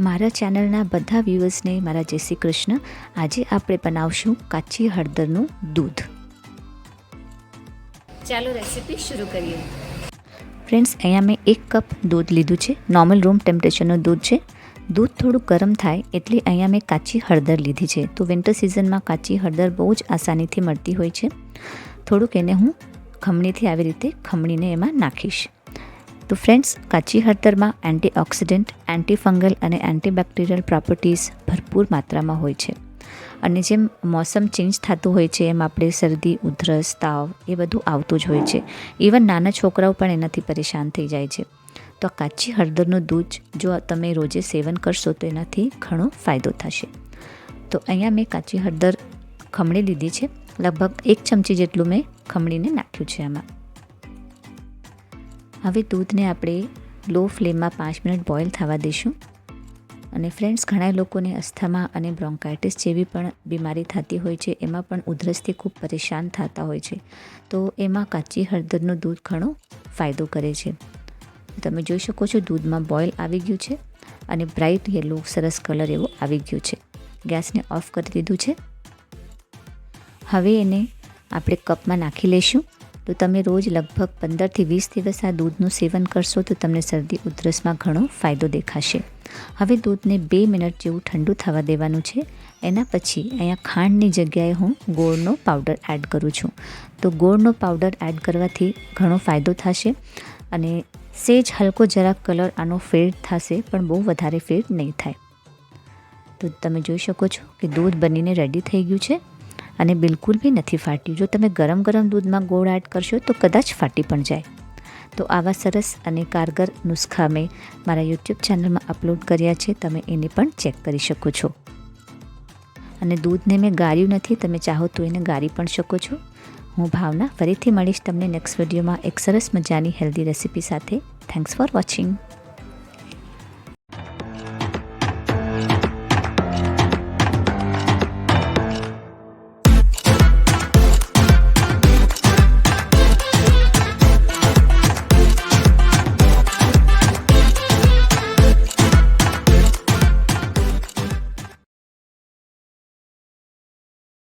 મારા ચેનલના બધા વ્યૂઅર્સને મારા જય શ્રી કૃષ્ણ. આજે આપણે બનાવશું કાચી હળદરનું દૂધ. ચાલો રેસીપી શરૂ કરીએ. ફ્રેન્ડ્સ અહીંયા મેં એક કપ દૂધ લીધું છે. નોર્મલ રૂમ ટેમ્પરેચરનું દૂધ છે. દૂધ થોડું ગરમ થાય એટલે અહીંયા મેં કાચી હળદર લીધી છે. તો વિન્ટર સિઝનમાં કાચી હળદર બહુ જ આસાનીથી મળતી હોય છે. થોડુંક એને હું ખમણીથી આવી રીતે ખમણીને એમાં નાખીશ. તો ફ્રેન્ડ્સ, કાચી હળદરમાં એન્ટીઓક્સિડન્ટ, એન્ટીફંગલ અને એન્ટીબેક્ટેરિયલ પ્રોપર્ટીઝ ભરપૂર માત્રામાં હોય છે. અને જેમ મોસમ ચેન્જ થતું હોય છે, એમ આપણે શરદી, ઉધરસ, તાવ એ બધું આવતું જ હોય છે. ઇવન નાના છોકરાઓ પણ એનાથી પરેશાન થઈ જાય છે. તો આ કાચી હળદરનું દૂધ જો તમે રોજે સેવન કરશો તો એનાથી ઘણો ફાયદો થશે. તો અહીંયા મેં કાચી હળદર ખમણી લીધી છે. લગભગ એક ચમચી જેટલું મેં ખમણીને નાખ્યું છે આમાં. હવે દૂધને આપણે લો ફ્લેમમાં પાંચ મિનિટ બોઇલ થવા દઈશું. અને ફ્રેન્ડ્સ, ઘણા લોકોને અસ્થમા અને બ્રોન્કાઇટિસ જેવી પણ બીમારી થતી હોય છે, એમાં પણ ઉધરસથી ખૂબ પરેશાન થતા હોય છે. તો એમાં કાચી હળદરનું દૂધ ઘણો ફાયદો કરે છે. તમે જોઈ શકો છો, દૂધમાં બોઇલ આવી ગયું છે અને બ્રાઇટ યલો સરસ કલર એવો આવી ગયો છે. ગેસને ઓફ કરી દીધું છે. હવે એને આપણે કપમાં નાખી લઈશું. તો તમે રોજ લગભગ પંદરથી વીસ દિવસ આ દૂધનું સેવન કરશો તો તમને શરદી, ઉધરસમાં ઘણો ફાયદો દેખાશે. હવે દૂધને બે મિનિટ જેવું ઠંડુ થવા દેવાનું છે. એના પછી અહીંયા ખાંડની જગ્યાએ હું ગોળનો પાવડર એડ કરું છું. તો ગોળનો પાવડર એડ કરવાથી ઘણો ફાયદો થશે અને સેજ હલકો જરાક કલર આનો ફેડ થશે પણ બહુ વધારે ફેડ નહીં થાય. તો તમે જોઈ શકો છો કે દૂધ બનીને રેડી થઈ ગયું છે. અને બિલકુલ બી નથી ફાટ્યું. જો તમે ગરમ ગરમ દૂધમાં ગોળ એડ કરશો તો કદાચ ફાટી પણ જાય. તો આવા સરસ અને કારગર નુસ્ખા મેં મારા યુટ્યુબ ચેનલમાં અપલોડ કર્યા છે. તમે એને પણ ચેક કરી શકો છો. અને દૂધને મેં ગાળ્યું નથી. તમે ચાહો તો એને ગાળી પણ શકો છો. હું ભાવના ફરીથી મળીશ તમને નેક્સ્ટ વિડીયોમાં એક સરસ મજાની હેલ્ધી રેસીપી સાથે. Thanks for watching